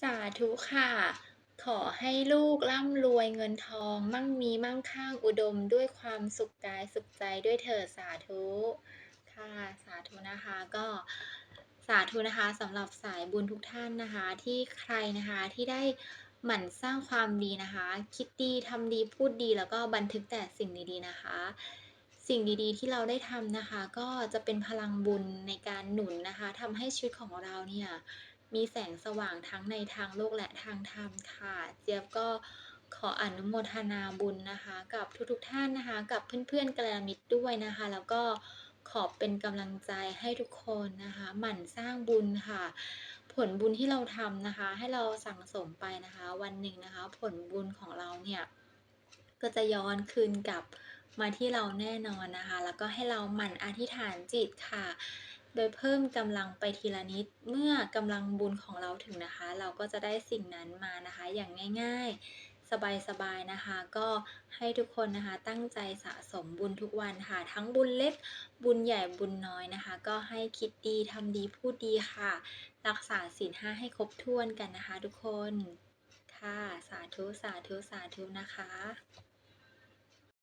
สาธุค่ะ ขอให้ลูกร่ำรวยเงินทอง มั่งมีมั่งคั่งอุดมด้วยความสุขกายสุขใจด้วยเถิดสาธุค่ะสาธุนะคะก็สาธุนะคะสำหรับสายบุญทุกท่านนะคะ ที่ใครนะคะที่ได้หมั่นสร้างความดีนะคะ คิดดีทำดีพูดดีแล้วก็บันทึกแต่สิ่งดีๆนะคะ สิ่งดีๆที่เราได้ทำนะคะ ก็จะเป็นพลังบุญในการหนุนนะคะทำให้ชีวิตของเราเนี่ย มีแสงสว่างทั้งในทางโลกและทางธรรมค่ะ เจี๊ยบก็ขออนุโมทนาบุญนะคะ กับทุกๆท่านนะคะ กับเพื่อนๆกลามิตรด้วยนะคะ แล้วก็ขอเป็นกำลังใจให้ทุกคนนะคะ หมั่นสร้างบุญค่ะ ผลบุญที่เราทำนะคะ ให้เราสั่งสมไปนะคะ วันหนึ่งนะคะ ผลบุญของเราเนี่ยก็จะย้อนคืนกลับมาที่เราแน่นอนนะคะ แล้วก็ให้เราหมั่นอธิษฐานจิตค่ะ โดยเพิ่มกำลังไปทีละนิด เมื่อกำลังบุญของเราถึงนะคะ เราก็จะได้สิ่งนั้นมานะคะ อย่างง่าย ๆ สบายๆนะคะ ก็ให้ทุกคนนะคะตั้งใจสะสมบุญทุกวันค่ะ ทั้งบุญเล็ก บุญใหญ่บุญน้อยนะคะ ก็ให้คิดดีทำดีพูดดีค่ะ รักษาศีล5ให้ครบถ้วนกันนะคะ ทุกคนค่ะ สาธุสาธุสาธุนะคะ